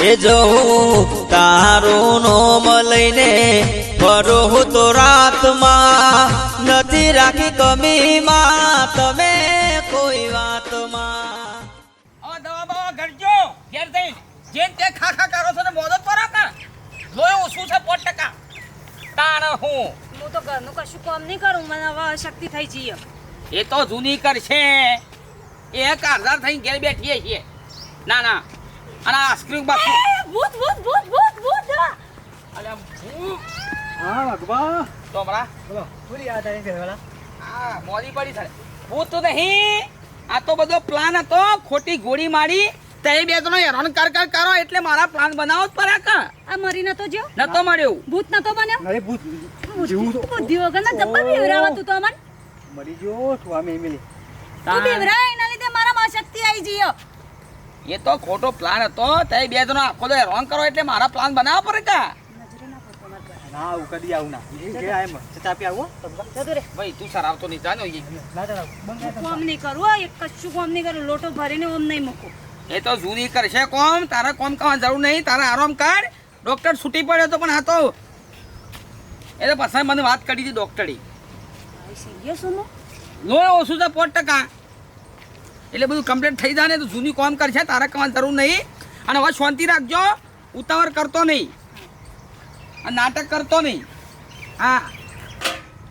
એ જો હું તારું નોમ લઈને ફરો હું તો રાતમાં નથી રાખી કમીમાં તમે કોઈ વાતમાં. હવે દવા બવા ઘડજો ઘેર જઈને જેન તે ખા ખા કરો છો ને મોદત પર કા લોહી ઓછું છે પોટ ટકા? તાણ હું. હું તો ઘરનું કશું કામ નહીં કરું મને હવે શક્તિ થઈ જઈએ. એ તો જૂની કરશે એ કારદાર થઈને ઘેર બેઠીએ છીએ. ના ના. અને આઈસ્ક્રીમ બાકી ભૂત ભૂત ભૂત ભૂત ભૂત અલે ભૂત. હા ભગવા તો બોલો. પૂરી યાદ આવી ઘરવાળા હા મોદી પડી થાય ભૂત તો નહીં. આ તો બધો પ્લાન હતો. ખોટી ગોળી મારી. તે બે જણો હેરાન કર કર કરો. એટલે મારા પ્લાન બનાવો જ પડે કા. આ મરી નતો જો નતો મળ્યો. ભૂત નતો બન્યો? અરે ભૂત જીવું તો બુદ્ધિ વગરના જબ્બર બેવરાવા તું તો અમન. મરી ગયો સ્વામી મિલી તું બેવરા એના લીધે મારામાં શક્તિ આવી જઈએ એ તો ખોટો પ્લાન હતો. તે બે જણો આખો દો રોંગ કરો એટલે મારા પ્લાન બનાવવા પડે કા? ના કદી આવું ના. કે આય મસ્ત ચાપી આવો જતો રે. ભાઈ તું સરાવતો નહીં જાનો એ ના ના બંધ કોમ નહીં કરું એક કશું કોમ નહીં કરું. લોટો ભરીને ઓમ નહીં મૂકું. એ તો જૂની કરશે કોમ. તારા કોમ કરવાની જરૂર નહીં. તારા આરામ કર. ડોક્ટર છૂટી પડ્યો તો પણ હા તો એ તો પછી મને વાત કરી હતી ડોક્ટરે લોહી ઓછું છે પોટ ટકા. એટલે બધું કમ્પ્લીટ થઈ જાય ને તો જૂની કોમ કરશે તારે કરવાની જરૂર નહીં. અને હવે શાંતિ રાખજો ઉતાવળ કરતો નહીં. અને નાટક કરતો નહીં. હા.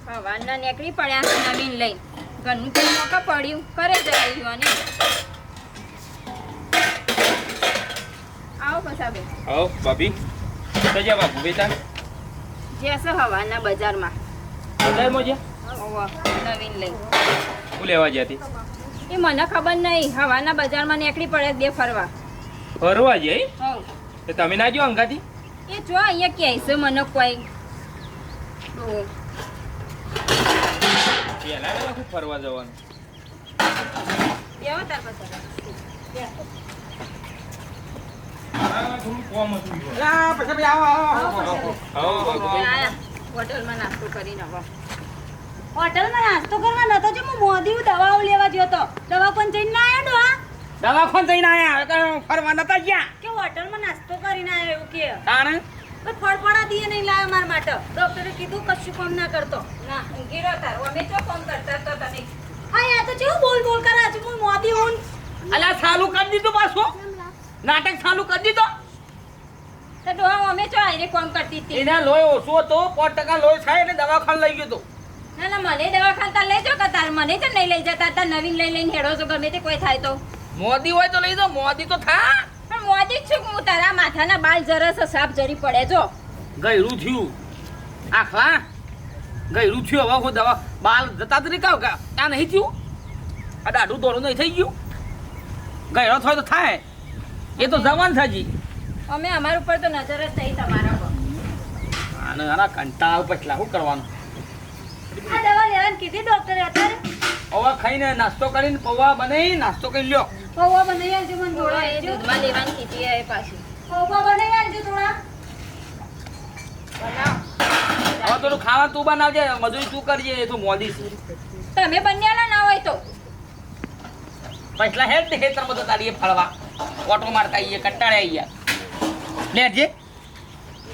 ભગવાનના નીકળી પડ્યા નવીન લઈ ઘરનું કઈ મોકા પડ્યું. કરે જવાયું અને આવો પસાબે આવો ભાભી. તો જ્યાં બાપુ બેટા જે છે હવાના બજારમાં. બજારમાં જ્યાં? નવીન લઈ શું લેવા જતી એ મને ખબર નહીં હવાના બજારમાં નીકળી પડે બે ફરવા. ફરવા જઈ. તો તમે ના જો અંગાથી? એ જો અહીંયા ક્યાંય છે મને કોઈ. પેલા ફરવા જવાનું? તાર પછી. હોટલમાં નાસ્તો કરીને આવો. હોટલમાં નાસ્તો કરવા નતો જો હું મોદી દવાઓ લેવા ગયો તો. દવા પણ જઈને ના આવ્યો ડોહા પણ જઈને આવ્યા હવે તો ફરવા નતા ગયા. કે હોટલમાં નાસ્તો કરીને આવ્યો એવું કે. તાણે? ફળફળા દીએ નહીં લાવ્યો મારા માટે. ડોક્ટરે કીધું કશું કામ ના કરતો. ના ઊંઘી રહ્યો તાર. અમે જો ફોન કરતા તો તમે? હા યાર તો જેવું બોલ બોલ કરે આજે હું મોદી હું. અલા ચાલુ કરી દીધું પાછું? નાટક ચાલુ કરી દીધો? તો અમે જો આઈને ફોન કરતી હતી? એના લોહી ઓછું હતો પોત ટકા લોહી થાય એટલે દવાખાને લઈ ગયો તો ના ના મને દવાખાને તાર લઈ જાઓ કે તાર મને તો નહીં લઈ જતા? તાર નવીન લઈ લઈને હેડો છો ગમે તે કોઈ થાય તો. મોદી હોય તો લઈ દો મોદી તો થા. પણ મોદી છું હું તારા માથાના બાલ જરસ સાફ જરી પડે જો. ગયરું થયું. આખલા ગયરું થયું હવે હું દવા બાલ જતા તરી કહો કે આ નહીં થયું? આ દાઢું દોરું નહીં થઈ ગયું? ગયરો થયો તો થાય. એ તો જવાન થાજી. અમે અમારા ઉપર તો નજર જ થઈ તમારા પર. આના કંટાળ પછલા શું કરવાનું? આ કીધી ડોક્ટરે અત્યારે? પૌવા ખાઈને નાસ્તો કરીને પૌવા બનાવી નાસ્તો કરી લ્યો. પૌવા બનાવી આવજો મને થોડા એ દૂધમાં લેવાની કીધી એ પાછી. પૌવા બનાવી આવજો થોડા. બનાવો. હવે થોડું ખાવા તું બનાવજે મજૂરી તું કરજે એ તો મોદી તમે બન્યાલા ના હોય તો. પછલા હેડ ને બધો તારીએ ફળવા. ઓટો મારતા આઈએ લેજે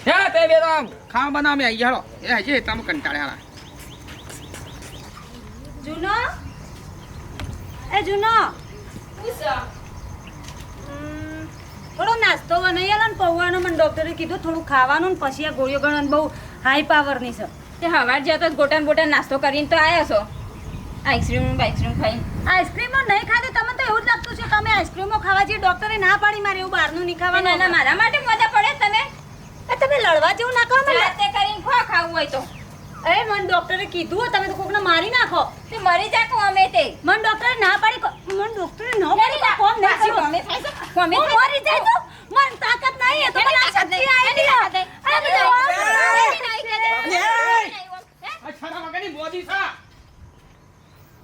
હા તે બે આમ ખાવા બનાવ આઈએ હાલો એ હજે તમે કંટાળે હાલા જૂનો? એ જુનો? થોડો નાસ્તો બનાવી આલો ને પૌવાનો મને ડૉક્ટરે કીધું થોડું ખાવાનું ને પછી આ ગોળીઓ ગણન બહુ હાઈ પાવરની છે. તે હવાર જતો જ ગોટાન બોટાન નાસ્તો કરીને તો આવ્યા છો. આઈસ્ક્રીમ આઈસ્ક્રીમ ખાઈને. આઈસ્ક્રીમો નહીં ખાધી તમે તો એવું જ લાગતું છે અમે આઈસ્ક્રીમો ખાવા જઈએ ડૉક્ટરે ના પાડી મારે એવું બહારનું નહીં ખાવાનું. મારા માટે મજા પડે તમે. તમે લડવા જેવું ના કહો ને જાતે કરીને ખો ખાવું હોય તો. અરે મને ડોક્ટરે કીધું તમે તો કોકને મારી નાખો. તે મરી જાકો અમે તે. મને ડોક્ટરે ના પાડી મને ડોક્ટરે ન પાડી કોમ ના પાછી અમે થાય છે? કોમે મરી જાય તો? મને તાકાત નહીં એ તો મને આ શક્તિ આવી ગઈ. અરે બધું આ શરમ મગની મોદી સા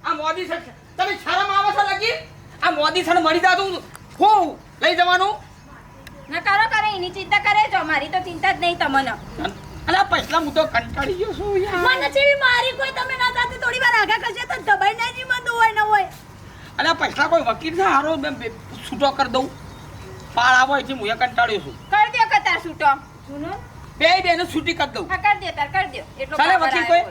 આ મોદી છે. તમે શરમ આવે છે લગી? આ મોદી સર મરી જાતો હું લઈ જવાનું. ના કરો કરે એની ચિંતા કરે જો મારી તો ચિંતા જ નહીં તમને. અલા પૈસા હું તો કંટાળી ગયો છું યાર. મને જેવી મારી કોઈ તમે ના સાથે થોડી વાર આગા કરશે તો દબાઈ ના મંદ હોય ન હોય. અલા પૈસા કોઈ વકીલ છે? હારો બે છૂટો કરી દઉં. પાળ આવો છે હું એ કંટાળ્યો છું. કર દો કતાર છૂટો સુનો બે બેને છૂટી કરી દઉં. હા કર દો તાર કર દો એટલો ચાલે વકીલ કોઈ?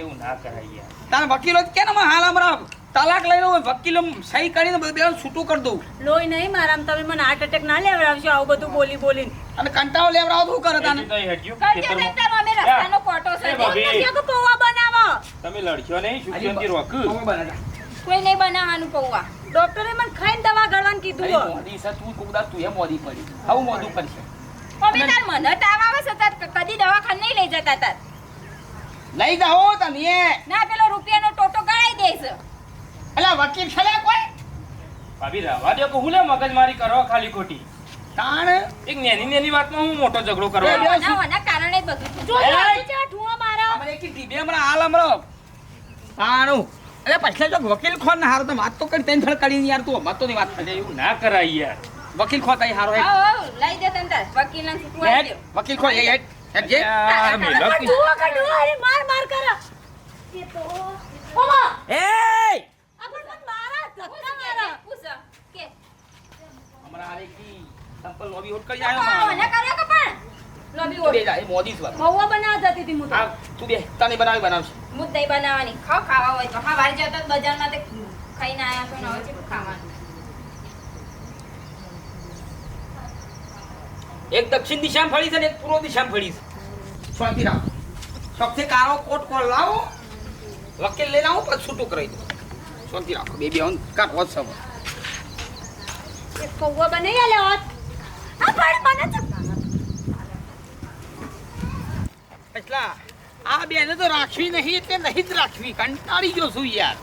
એવું ના કરાય યાર. તાર વકીલો કે ને હાલ હમણાં તલાક લઈ લઉં વકીલો સહી કરીને બધું બે છૂટું કરી દઉં. લોહી નહીં મારામ તમે મને હાર્ટ એટેક ના લેવડાવશો આવું બધું બોલી બોલી અને કંટાળો લેવડાવો તો શું કરે તાને? અમે? રસ્તાનો કોટો છે. પૌવા બનાવો? તમે લડશો નહીં? સુખશાંતિ રોક કોઈ નહીં બનાવવાનું પૌવા. ડોક્ટરે મને ખાઈને દવા ગળવાનું કીધું મોદી છે તું કોક તું એ મોદી પડી. આવું મોદું પડશે. અમે તાર મને તાવ આવે છે તાર કદી દવાખાને નહીં લઈ જતા તાર. લઈ જાઓ તમે એ. ના પેલો રૂપિયાનો ટોટો ગળાઈ દે અલા વકીલ છે લે કોઈ? ભાભી રહેવા દો કે હું લે મગજમારી કરો ખાલી ખોટી. તાણ? એક નેની નેની વાતમાં હું મોટો ઝઘડો કરો બે- કારણે બધું જો ઠુવા મારા. અમારે એક દીબે હમણાં હાલ હમણાં તાણું. એટલે પછી જો વકીલ ખોન ને હારો તો વાત તો કરી ત્રણ ફળ કરીને યાર તું. મતો ની વાત થાય એવું. ના કરાય યાર. વકીલ ખો તઈ હારો આવો, લઈ દે તને તાર. વકીલને છૂટું આપી હેડ વકીલ ખો એ હેડ. હેડ જે. આ મેલો તું કે- અરે માર માર કરા. એ તો ઓમા એ! આ પણ મને મારા ધક્કા મારા પૂછો. કે. હમણાં આલે કી સંપલ લોબી હોટ કરી આવો, આવ્યો મને કર્યો કે પણ લોબી તું બે એ મોદી છે વાત. પૌવા જતી હતી હું તો. તું બે તને બનાવી બનાવશે. હું દહીં બનાવવાની. ખાવ ખાવા હોય તો. હા વારી જતા બજારમાં તે ખાઈને આયા છો ને હવે ચેટલું ખાવાનું? એક દક્ષિણ દિશામાં ફળી છે ને એક પૂર્વ દિશામાં ફળી છે શાંતિ રાખ. સૌથી કાળો કોટ કોલ લાવો. વકીલ લઈને આવો પછી છૂટું કરી દો શાંતિ રાખો બેબી બે કાટ હોત સબ. કૌવા બને આલે હોત. આ પણ મને તો એટલા આ બેને તો રાખવી નહીં એટલે નહીં જ રાખવી. કંટાળી ગયો છું યાર.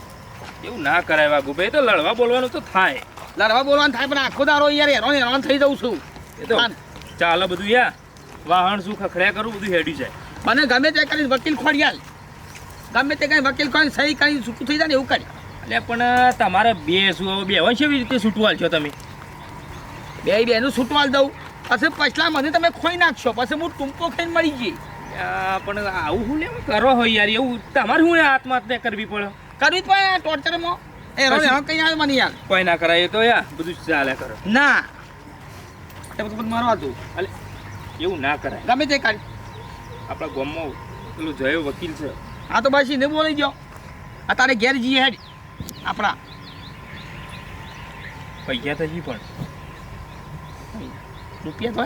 એવું ના કરાય વાઘુભાઈ તો લડવા બોલવાનું તો થાય. લડવા બોલવાનું થાય પણ આખો દારો યાર હેરાન હેરાન થઈ જઉં છું. એ તો ચાલે બધું યાર. વાહન શું ખખડ્યા કરું બધું હેડ્યું જાય. મને ગમે તે કરીને વકીલ ખોડિયાલ. ગમે તે કઈ વકીલ કરીને સહી કરીને છૂટું થઈ જાય ને એવું કરી. એટલે પણ તમારે બે શું બે હોય કેવી રીતે છૂટવાલ છો તમે? બે બેનું છૂટવાલ દઉં. પછી પછલા મને તમે ખોઈ નાખશો. પછી હું ટૂંકો ખાઈને મળી જઈ પણ આવું હું લેવા કરો હોય યાર એવું તમારે શું આત્મહત્યા કરવી પડે? કરવી જ પડે ટોર્ચરમાં એ હેરાન કઈ આવે મને યાર કોઈ ના કરાય તો યાર બધું ચાલે કરો. ના. એટલે બધું મારવા તું એટલે એવું ના કરાય. ગમે તે કાલ આપણા ગામમાં પેલું જયો વકીલ છે. આ તો બસ એને બોલી ગયો. આ તારે ઘેર જઈએ હેડ. આપણા. પૈસા તો જી પણ. રૂપિયા તો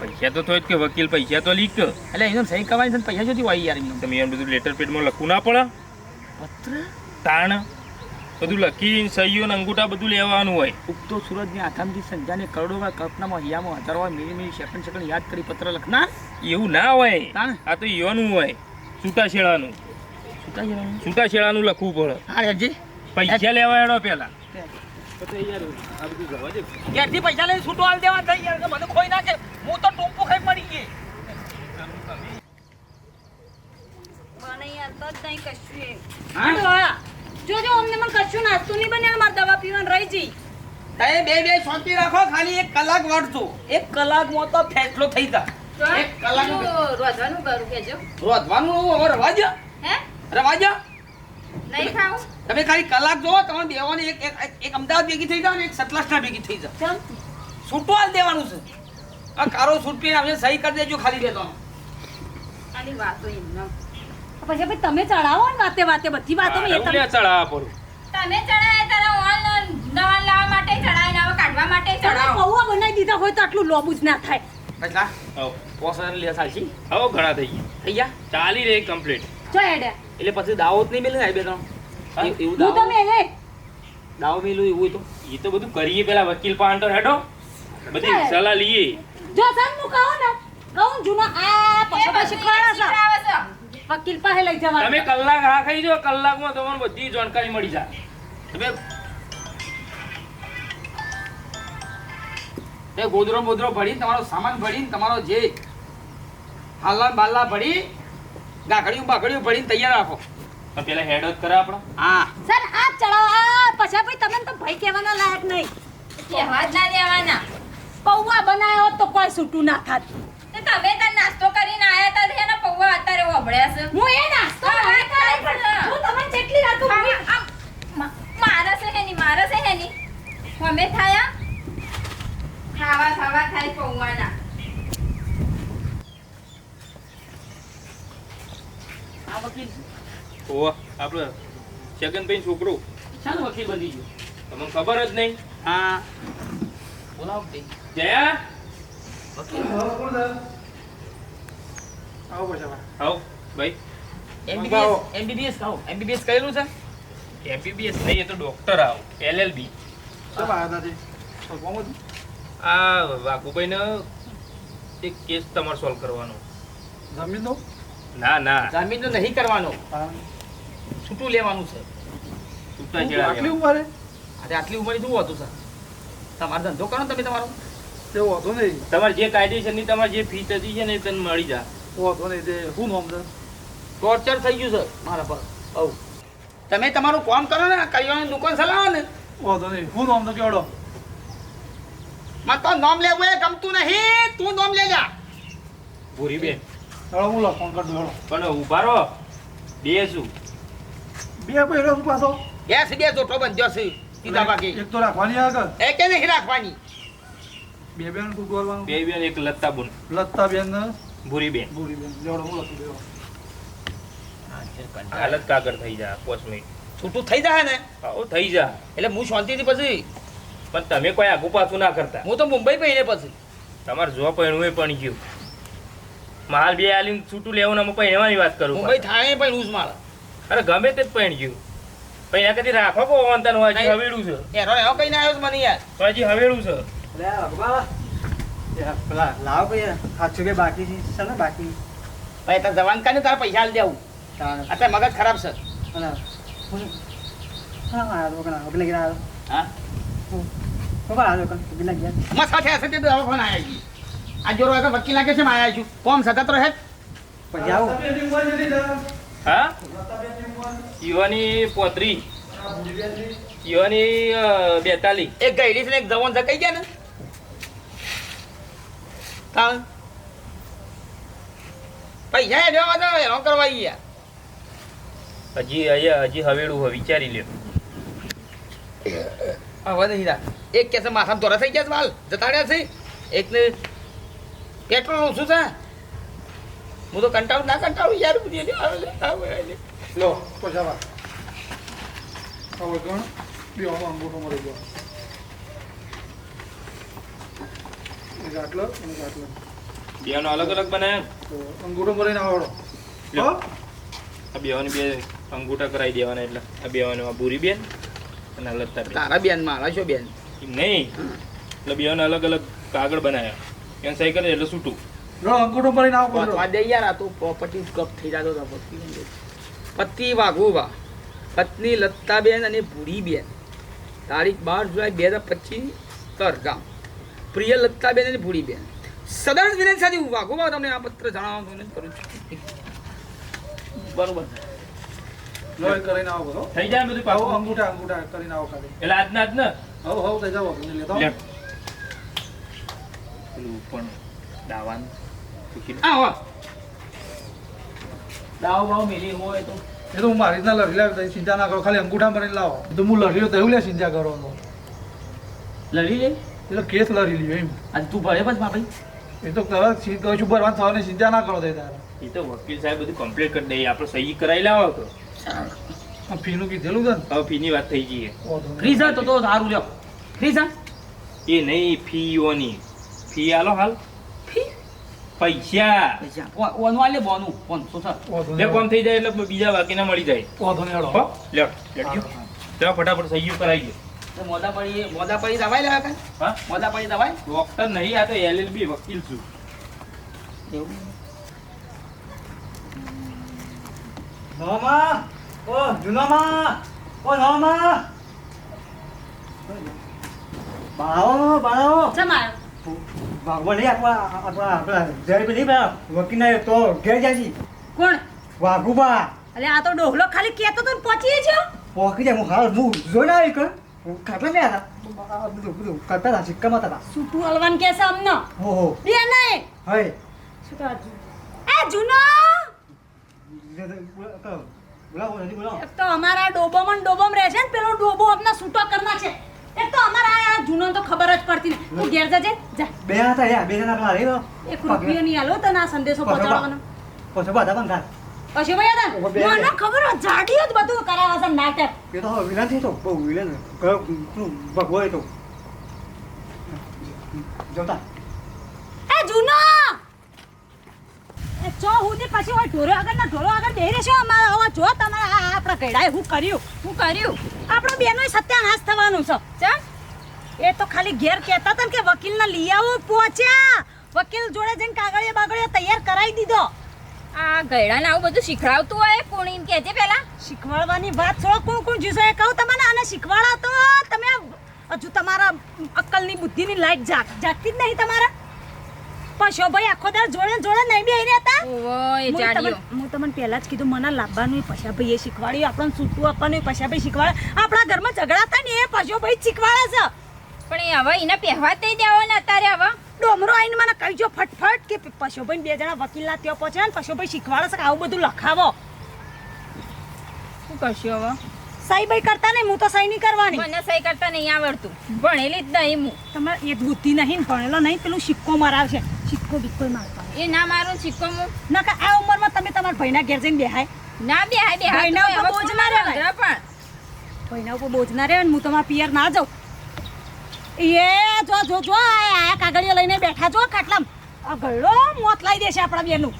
પૈસા તો થોય કે વકીલ પૈસા તો લીક એટલે એને સહી કરવાની છે પૈસા જોતી હોય યાર તમે એમ બધું લેટર પેડમાં લખવું ના પડે? પત્ર? તાણ? બધું લખી સહીઓ ને અંગૂઠા બધું લેવાનું હોય. ઉગતો સૂરજની આથામથી સંજાને કરોડોમાં કલ્પનામાં હિયામાં હજારોમાં મિલી મિલી સેકન્ડ સેકન્ડ યાદ કરી પત્ર લખનાર? એવું ના હોય. આ તો યોનું હોય. છૂટાછેડાનું. સુતા જવાનું છૂટાછેડાનું લખવું પડે. હા હેડજી પૈસા લેવા એનો પેલા. તો યાર આ બધું જવા દે ઘેરથી પૈસા લઈને છૂટો હાલ દેવા થઈ યાર મને ખોઈ નાખે. હું તો ટૂંપો ખાઈ પડી ગઈ. જ. જોજો અમને મને કશું નાસ્તું નહીં બને મારે દવા પીવાનું રહી જઈ તમે બે બે શાંતિ રાખો ખાલી એક કલાક વાંચજો એક કલાકમાં તો ફેસલો થઈ જાય એક કલાક રોધવાનું કરું કેજો રોધવાનું હવે રવા હે? રવા દો નહીં ખાવું? તમે ખાલી કલાક જોવો તમે દેવાની એક એક અમદાવાદ ભેગી થઈ જાવ ને એક સતલાસના ભેગી થઈ જાવ હાલ દેવાનું છે. આ કારો છૂટ પીને આપણે સહી કરી દેજો ખાલી દેતો આની વાતો એમનો પછી ભાઈ તમે ચડાવો ને વાતે વાતે બધી વાતો એ તમે ચડાવા ચડાવવા પડું? તમે ચડાય તારા ઓન નવા લાવવા માટે ચડાય નવા કાઢવા માટે ચડાવો. પૌવા બનાવી દીધા હોય તો આટલું લોબુ જ ના થાય. પૈસા આવો પોસ હજાર લે સાચી? આવો ઘણા થઈ ગયા. થઈ ગયા? ચાલી રહી કમ્પ્લીટ જો એડે એટલે પછી દાવો જ નહીં મિલે ને બે ત્રણ? એવું દાવો તમે રે દાવો મિલું એવું તો? એ તો બધું કરીએ પેલા વકીલ પાંટો હેડો બધી સલાહ લઈએ. જો સર હું કહું ને કહું જૂનો આ પછી પછી ખરા છે. વકીલ પાસે લઈ જવા તમે કલાક હા ખાઈ જો કલાકમાં તમને બધી જાણકારી મળી જાય. તમે એ ગોદરો બોદરો ભરી તમારો સામાન ભરી તમારો જે હાલા બાલા ભરી ગાઘડિયું બાઘડિયું ભરીને તૈયાર રાખો. તો પેલા હેડ જ કરે આપણો. હા. સર આ ચડાવો આ પછી ભાઈ તમે તો ભય કહેવાના લાયક નહીં. કહેવા જ ના દેવાના. પૌવા બનાવ્યો તો કોઈ છૂટું ના થાત. તમે તાર નાસ્તો કરીને આયા તા છે ને પૌવા અત્યારે ઓબળ્યા છે. હું એ નાસ્તો ના હા, પણ હું. તમને જેટલી રાખું હું- મારા છે હેની મારા છે હેની અમે થાયા ખાવા ખાવા થાય પૌવાના. આ વકીલ છે. ઓહ આપણે છગનભાઈ છોકરો. શાનો વકીલ બની ગયો? તમને ખબર જ નહીં? હા. બોલાવો જયા. વકીલ. આવો પછી આવ ભાઈ. MBBS MBBS કહો MBBS કરેલું છે? એમબીબીએસ નહીં એ તો ડોક્ટર આવ. એલએલબી આ વાઘુભાઈને એક કેસ તમારે સોલ્વ કરવાનો. જમીન દો ના ના. જામીન તો નહીં કરવાનો. છૂટું લેવાનું છે. છૂટા આટલી. ઉંમરે? આજે આટલી ઉંમરની શું હતું સર તમારો ધંધો કરો તમે તમારો. તે વાંધો નહીં. તમારે જે કાયદેસરની તમારે જે ફી થતી છે ને એ તને મળી જાય. વાંધો નહીં તે શું નામ છે? ટોર્ચર થઈ ગયું સર મારા પર. હવ તમે તમારું કામ કરો ને કરિયાણાની દુકાન ચલાવો ને. વાંધો નહીં. શું નામ તો કેવડો? મને તો નામ લેવું એ ગમતું નહીં. તું નામ લે લ્યા ભૂરી બેન ચાલો હું લખવાનું કરી દઉં પણ ઊભા રહો. બે શું બે પાછો. ગેસ બંધ્યો છે. એક તો રાખવાની આગળ. એ કે નહીં રાખવાની? બે બેન તું દોરવાનું? બે બેન એક લત્તા બોન લત્તા બેન ભૂરી બેન ભૂરી બેન લેવડો હું લખી દેવો હાલત કાગળ થઈ જાય પાંચ મિનિટ. છૂટું થઈ જાય ને? થઈ જા એટલે હું શાંતિથી પછી. પણ તમે કોઈ આગુ પાછું ના કરતા. હું તો મુંબઈ પહેરીને પછી. તમારે જો પણ એ પણ ગયું. માલ બે આલીને છૂટું લેવું ને પછી એવાની વાત કરું ભાઈ થાય પણ હું જ અરે ગમે તે જ પણ ગયું. પછી એના કદી રાખો કો વાંધા નું હજી હવેડું છે. એનો એવો કઈ ના આવ્યો મને યાર તો હજી હવેડું છે. લાવ કઈ સાતસો બે બાકી છે. ને બાકી? ભાઈ તાર જવાન કાને તારા પૈસા આલી દેવું. અત્યારે મગજ ખરાબ છે. હા દવાખાના આયા છી? આ જોરો આગળ વકીલ લાગે છે માયા છું કોમ સતત રહે? હા? યુવાની પોત્રી. યુવાની બેતાલી. એક ગઈડી છે ને એક જવાન જકાઈ ગયા ને? તાલ પૈસા એ દેવા દો એનો કરવા ગયા. હજી અહીંયા હજી હવેડું હોય વિચારી લ્યો. હવે નહીં એક કે છે માથામાં દોરા થઈ ગયા છે માલ. જતા રહ્યા છે એકને પેટ્રોલ ઓછું છે? હું તો કંટાળું ના કંટાળું યાર બધી એની આવે લે, હવે ગણ. અંગૂઠો મળી ગયો. અને એક બેનો અલગ અલગ બનાવ્યા તો અંગૂઠો મરીને આવડો. લ્યો. આ બેવાની બે અંગૂઠા કરાવી દેવાના એટલે. આ બેવાનું આ ભૂરી બેન અને આ તારા બેન મારા છો બેન? નહીં. એટલે બેવાનો અલગ અલગ કાગળ બનાવ્યા. એને સહી કરી એટલે છૂટું. રો અંગૂઠો ભરીને આવો વાંચવા દે યાર આ તો પ્રોપર્ટી કપ થઈ જાતો તો પતિ પતિ વાઘુબા પત્ની લત્તાબેન અને ભૂરીબેન તારીખ બાર જુલાઈ બે હજાર પચીસ કરગામ. પ્રિય લત્તાબેન અને ભૂરીબેન સદન વિનંતી સાથે હું વાઘુબા તમને આ પત્ર જણાવવાનું વિનંતી કરું છું. બરોબર. કરીને આવો થઈ જાય બધું પાછું અંગૂઠા અંગૂઠા કરીને આવો ખાલી. એટલે આજના આજ ને હવ હવ થઈ જાવ લેતો. પેલું પણ દાવાનું પૂછી લે. આ હો દાવ બાવ મેલી હોય તો. એ તો હું મારી રીતના લડી લાવ ચિંતા ના કરો ખાલી અંગૂઠા ભરીને લાવો. તો હું લડી લો તો એવું લે ચિંતા કરો તો લડી લે? એટલે કેસ લડી લ્યો એમ. આજે તું ભરે પછી ભાઈ? એ તો કહું છું ભરવાનું થવાની ચિંતા ના કરો તે તારે. એ તો વકીલ સાહેબ બધું કમ્પ્લીટ કરી દઈએ આપણે સહી કરાવી લાવો તો. આ ફીનું કીધેલું છે ને હવે ફીની વાત થઈ ગઈ. ફ્રી છે તો તો સારું લ્યો. ફ્રી છે એ નહીં ફીઓની ફી આલો હાલ ફી પૈસા પૈસા ઓનું આલે બોનું પાંચસો સર બે કોમ થઈ જાય એટલે બીજા બાકીના મળી જાય ઓધો ને હેડો. હો લ્યો લેટજો ચાલો ફટાફટ સહી કરાવી ગયો મોદા પડી મોદા પડી દવાઈ લેવા કાંઈ હા મોદા પડી દવાઈ ડોક્ટર નહીં આ તો એલએલબી વકીલ છું એવું નોમા ઓ જુનોમા ઓ નોમા બાળો બાળો જમાયો વાઘોલી આપણા આપણા આપણા જય પેલી બા વકીલને તો ઘેર જાય કોણ? વાઘુબા અલે આ તો ડોહલો ખાલી કહેતો તો પહોંચી છે? પોકી જાય હું હાલ હું જોઈને આવી કર હું કાટલા હતા. બધું બધું કરતા હતા સિક્કામાં હતા. છૂટું હલવાન કે છે અમને. હો હો બે નહીં. હય શું તો આ જુ- એ જૂનો? બોલાવો બોલાવો એક તો અમારા ડોબોમાં ને રહે છે ને પેલો ડોબો અમને છૂટો કરના છે. એક તો અમારા આ જૂનો તો ખબર જ પડતી નહીં તું ઘેર જજે. જા. બે હતા યા બે જણા પેલા રહી એક રૂપિયો નહીં આલો તને આ સંદેશો પહોંચાડવાનો. પછી બધા પણ થાય પછી ભાઈ હતા મને ખબર હોય, જ બધું કરાવે છે નાટક. એ તો વિલન છે તો બહુ વિલન. ભગવો એ તો. જોતા. એ જૂનો! જો હું તે પછી હોય ઢોરો આગળ ના ઢોરો આગળ બેહી રહેશો? અમારા હવે જો તમારે આ આ આપણા ઘડાય હું કર્યું હું કર્યું. આપણો બેનો સત્યાનાશ થવાનું છે. ચમ? એ તો ખાલી ઘેર કહેતા હતા ને કે વકીલના લઈ આવો પહોંચ્યા. વકીલ જોડે જઈને કાગળિયા બાગળિયા તૈયાર કરાવી દીધો. આ ગયડાને આવું બધું શીખવાડતું હોય કોણ એમ કહેજે પેલા? શીખવાડવાની વાત છો કોણ કોણ જીસો એ કહું તમને આને શીખવાડો તો તમે હજુ તમારા અક્કલની બુદ્ધિની લાઈટ જાગ જાગતી જ નહીં તમારા? પશો ભાઈ આખો દાડ જોડે જોડે નહીં બે રહેતા? હું તમને- પહેલા જ કીધું મને લાવવાનું પશા ભાઈ એ શીખવાડ્યું આપણને સૂટું આપવાનું પશા ભાઈ શીખવાડે. આપણા ઘરમાં ઝઘડા થાય ને એ પશો ભાઈ શીખવાડે છે. પણ એ હવે એને પહેવા નહીં દેવો ને અત્યારે હવે. ડોમરો આવીને મને કહીજો ફટફટ કે પશુભાઈ બે જણા વકીલના ત્યાં પહોંચ્યા ને પશુભાઈ શીખવાડે છે કે આવું બધું લખાવો. શું કરશું હવે? સહી ભાઈ કરતા નહીં હું તો સહી નહીં કરવાની. મને સહી કરતા નહીં આવડતું. ભણેલી જ નહીં હું. તમારે એ બુદ્ધિ નહીં ને ભણેલો નહીં પેલું સિક્કો મરાવશે. સિક્કો બિક્કો મારતા એ ના મારું સિક્કો હું. ના કે આ ઉંમરમાં તમે તમારા ભાઈના ઘેર જઈને બેહાય. ના બેહાય બે ભાઈના ઉપર બોજ ના રહેવાય. પણ. ભાઈના ઉપર બોજ ના રહે ને હું તમારા પિયર ના જાઉં. એ જો જો જો આ કાગળિયો લઈને બેઠા જો ખાટલામ. આ ગળો મોત લાવી દેશે આપણા બેનું.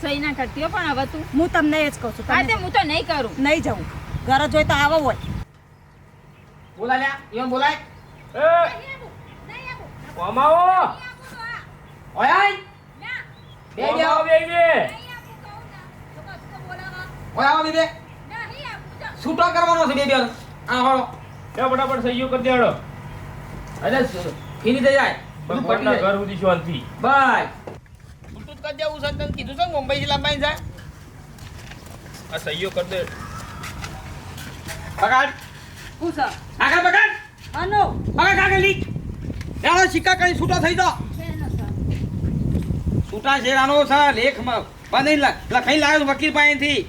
સહી ના કરતી પણ હવે તું. હું તમને એ જ કહું છું હા તે હું તો નહીં કરું. નહીં જાઉં ઘર જોઈ તો આવો હોય. બોલાય લ્યા ઈવન બોલાય? કોમાવો ઓય બે બે આવો બે બે. ઓય આવો બે બે છૂટો કરવાનો છે બે બે આ હોળો ફટાફટ સહયોગ કરી દેડો એટલે ફીની થઈ જાય. ભગવાનના ઘર સુધી શાંતિ બાય. તું કરી દેવું છે તને કીધું છે મુંબઈ થી લાંબાઈ જાય? આ સહીઓ કરી દે. પગાડ હું આગળ પગાડ અનો પગાડ આગળ લી ચાલો સિક્કા કઈ છૂટો થઈ જાઓ છૂટા શેરાનો છે લેખમાં. બંધ લખાઈ લાવ્યો વકીલ પાસેથી?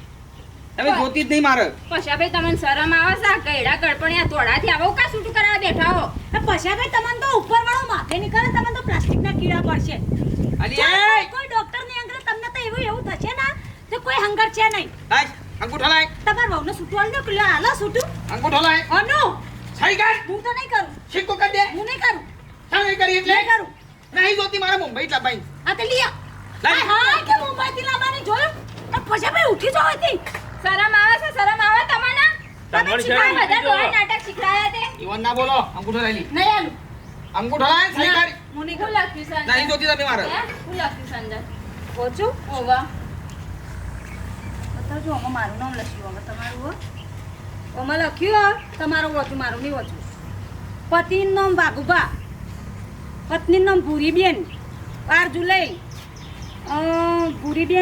તમે જોતી જ નહીં મારે. પછી ભાઈ તમને શરમ આવે છે? આ ગયડા ગળપણિયા તોડાથી આવો કા છૂટું કરાવવા બેઠા હો? એ ભાઈ તમને તો ઉપર વાળો માથે નીકળે તમને તો પ્લાસ્ટિકના કીડા પડશે. અલી કોઈ ડોક્ટરની અંગરે તમને તો એવું એવું થશે ને તો કોઈ હંગર છે નહીં. અંગૂઠો લાય. તમાર વહુને સૂટવાળ દો કે હાલો સૂટું. અંગૂઠો લાય. અનો! સહી કર. હું તો નહીં કરું. શીખો કર દે. હું નહીં કરું. શા નહીં કરી એટલે? નહીં કરું. નહીં જોતી મારે મુંબઈ એટલા ભાઈ. આ તે લિયા લાય. હા કે મુંબઈ થી લાવવાની જોયું? તો પૈસા ભાઈ ઉઠી જાવ હતી શરમ આવે છે શરમ આવે તમને? તમારી તમે શીખાય બધા ડોહા તો. નાટક શીખડાયા તે ઈવન ના બોલો અંગૂઠો લઈ લી. નહીં આલું. અંગૂઠો લઈ સહી ના, કરી હું નહીં હું કરું લખ્યું છે અંદર? નહીં જોતી તમે મારે. કુ લાગતી સંજય ઓછું? ઓવા. બતાવજો મારું નામ લખ્યું આમાં તમારું હો. આમાં લખ્યું તમારું ઓછું મારું નહીં ઓછું. પતિનું નામ વાઘુબા પત્નીનું નામ ભૂરીબેન. બાર જુલાઈ. અ,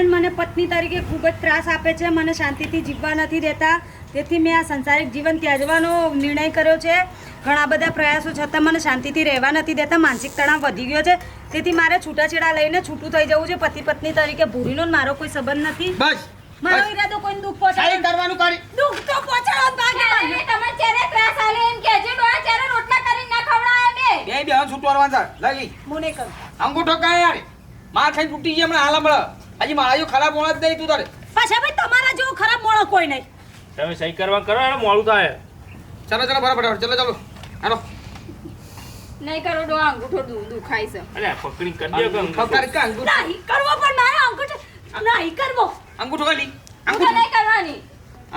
મને પત્ની તરીકે ખૂબ જ ત્રાસ આપે છે મને શાંતિથી જીવવા નથી દેતા. તેથી મેં આ સંસારિક જીવન ત્યાજવાનો નિર્ણય કર્યો છે. ઘણા બધા પ્રયાસો છતાં મને શાંતિથી રહેવા નથી દેતા માનસિક તણાવ વધી ગયો છે. તેથી મારે છૂટાછેડા લઈને છૂટું થઈ જવું છે. પતિ પત્ની તરીકે ભૂરીનો મારો કોઈ સંબંધ નથી. બસ. મારો ઈરાદો કોઈ દુઃખ સહી કરવાનું કરી. દુઃખ તો પહોંચાડો બાકી તમે ચેરે ત્રાસ આલે એમ કહેજે ડોહા ચેરે રોટલા કરીને ના ખવડાવે બે. બે બે હન છૂટવાનું છે. લઈ મુને કર અંગૂઠો કાય યાર માર ખાઈ તૂટી ગઈ હમણાં હાલ હમણાં. હજી મારા જો ખરાબ હોવા જ નહીં તું તારે. પાછા ભાઈ તમારા જેવો ખરાબ મોણો કોઈ નહીં. તમે સહી કરવા કરો એને મોડું થાય. ચાલો ચાલો બરાબર ચાલો ચલો. હાલો. નહીં કરો ડો અંગૂઠો દુખાય છે. અરે પકડી કરી દે અંગૂઠો. કરી કે અંગૂઠો? નહીં કરવો પણ મારે અંગૂઠો નહીં કરવો. અંગૂઠો ખાલી અંગૂઠો નહીં કરવાની.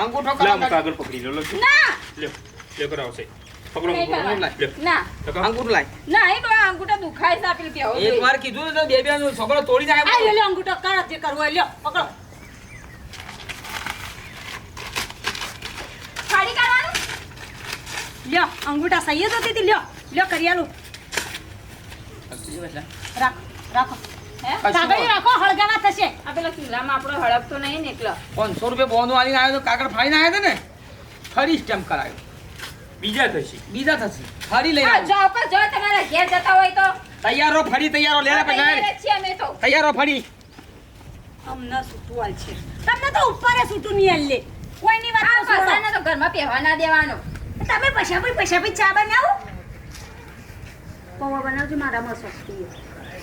અંગૂઠો લે કરો કાગળ પકડી લો લો ના! લ્યો લ્યો કરાવો સહી. પકડો અંગૂઠો. ના. લગાવો. અંગૂઠો લાય. ના એ ડોહા અંગૂઠો દુખાય છે આ પેલી એક વાર કીધું તો બે બે છોકરો તોડી જાય લ્યો લ્યો અંગૂઠો કર જે કરવો લ્યો પકડો. કાઢી કાઢવાનું? લ્યો અંગૂઠા સહી જ હતી લ્યો લ્યો કરી આલું. રાખો રાખો. રાખો હળગાવા થશે. આ પેલા કિલ્લામાં આપણો હળગતો નહીં નીકળ્યો પાંચસો રૂપિયા બોનો આલીને આવ્યો તો કાગળ ફાડીને આવ્યો હતો ને? ફરી સ્ટેમ્પ કરાયો. બીજા થશે બીજા થશે. ફરી લઈ હા, જો જાઓ જો તમારા ઘેર જતા હોય તો. તૈયારો ફરી તૈયારો તૈયાર પછી અમે તો. તૈયારો ફરી. અમને સૂટું આલ છે. તમને તો ઉપર સૂટું નહીં આલ લે. કોઈની વાત તો. પસારને તો ઘરમાં પહેવા ના દેવાનો. તમે પૈસા ભાઈ પૈસા ભાઈ ચા બનાવો? પૌવા બનાવજો મારામાં શક્તિ.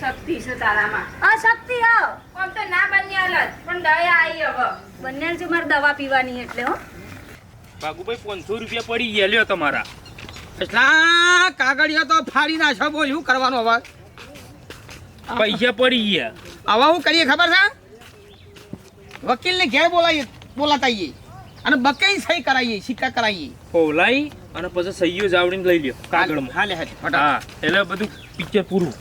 શક્તિ છે તારામાં. આ શક્તિ આવ આમ તો ના બની હાલત પણ દયા આવી હવે. બંને છે મારે દવા પીવાની એટલે હો. બાગુભાઈ પાંચસો રૂપિયા પડી ગયા લ્યો તમારા. એટલા કાગળિયા તો ફાડી નાખ્યો બોલ શું કરવાનું હવે પૈસા પડી ગયા. આવા હું કરીએ ખબર છે? વકીલને ઘેર બોલાવીએ બોલાતા આવીએ અને બકાઈ સહી કરાવીએ સિક્કા કરાવીએ ઓલાઈ અને પછી સહીઓ જાવડીને લઈ લ્યો કાગળમાં. હાલે હાલે હા એટલે બધું પિક્ચર પૂરું.